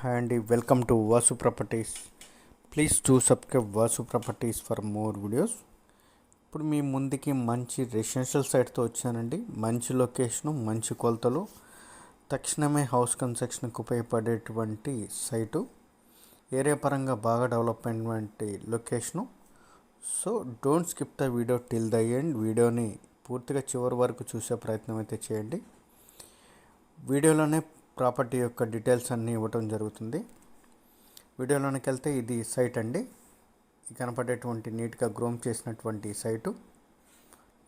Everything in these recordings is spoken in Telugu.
హాయ్ అండి welcome to Vasu properties please to subscribe Vasu properties for more videos ఇప్పుడు మీ ముందుకి మంచి రెసిడెన్షియల్ సైట్తో వచ్చానండి. మంచి లొకేషను మంచి కొలతలు. తక్షణమే హౌస్ కన్స్ట్రక్షన్కి ఉపయోగపడేటువంటి సైటు ఏరియా పరంగా బాగా డెవలప్ అయినటువంటి location so don't skip the video till the end వీడియోని పూర్తిగా చివరి వరకు చూసే ప్రయత్నం అయితే చేయండి. వీడియోలోనే ప్రాపర్టీ యొక్క డీటెయిల్స్ అన్నీ ఇవ్వటం జరుగుతుంది. వీడియోలోనికి వెళ్తే ఇది సైట్ అండి. కనపడేటువంటి నీట్గా గ్రోమ్ చేసినటువంటి సైటు.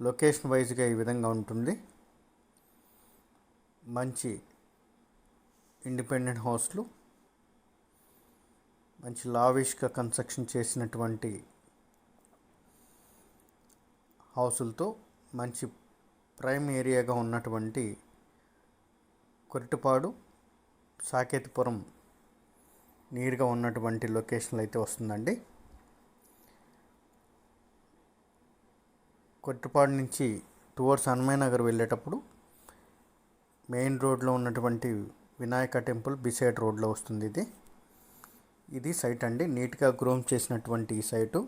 లొకేషన్ వైజ్గా ఈ విధంగా ఉంటుంది. మంచి ఇండిపెండెంట్ హౌస్లు. మంచి లావిష్గా కన్స్ట్రక్షన్ చేసినటువంటి హౌసులతో మంచి ప్రైమ్ ఏరియాగా ఉన్నటువంటి కొరిటిపాడు సాకేతిపురం నీరుగా ఉన్నటువంటి లొకేషన్లో అయితే వస్తుందండి. కొట్టిపాడు నుంచి టువర్డ్స్ హనుమాయ్ నగర్ వెళ్ళేటప్పుడు మెయిన్ రోడ్లో ఉన్నటువంటి వినాయక టెంపుల్ బిసైడ్ రోడ్లో వస్తుంది ఇది. ఇది సైట్ అండి. నీట్గా గ్రోమ్ చేసినటువంటి ఈ సైటు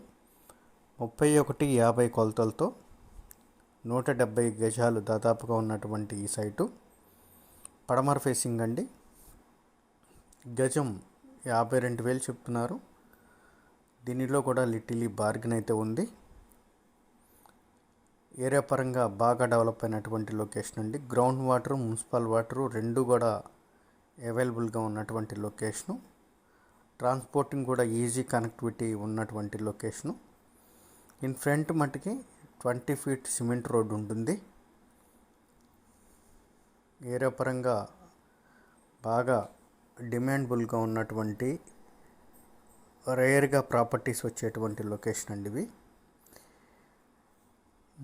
ముప్పై ఒకటి యాభై కొలతలతో నూట డెబ్బై గజాలు దాదాపుగా ఉన్నటువంటి ఈ సైటు పడమర ఫేసింగ్ అండి. గజం యాభై రెండు వేలు చెప్తున్నారు. దీనిలో కూడా లిటిలీ బార్గెన్ అయితే ఉంది. ఏరియా పరంగా బాగా డెవలప్ అయినటువంటి లొకేషన్ అండి. గ్రౌండ్ వాటర్ మున్సిపల్ వాటర్ రెండు కూడా అవైలబుల్గా ఉన్నటువంటి లొకేషను. ట్రాన్స్పోర్టింగ్ కూడా ఈజీ కనెక్టివిటీ ఉన్నటువంటి లొకేషను. ఇన్ ఫ్రంట్ మట్టుకి ట్వంటీ ఫీట్ సిమెంట్ రోడ్ ఉంటుంది. ఏరియా పరంగా బాగా డిమాండబుల్గా ఉన్నటువంటి రేర్గా ప్రాపర్టీస్ వచ్చేటువంటి లొకేషన్ అండి ఇవి.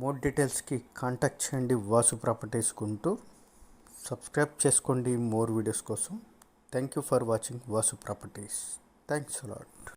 మోర్ డీటెయిల్స్కి కాంటాక్ట్ చేయండి వాసు ప్రాపర్టీస్ గుంటూరు సబ్స్క్రైబ్ చేసుకోండి మోర్ వీడియోస్ కోసం. Thank you for watching Vasu properties. Thanks a lot.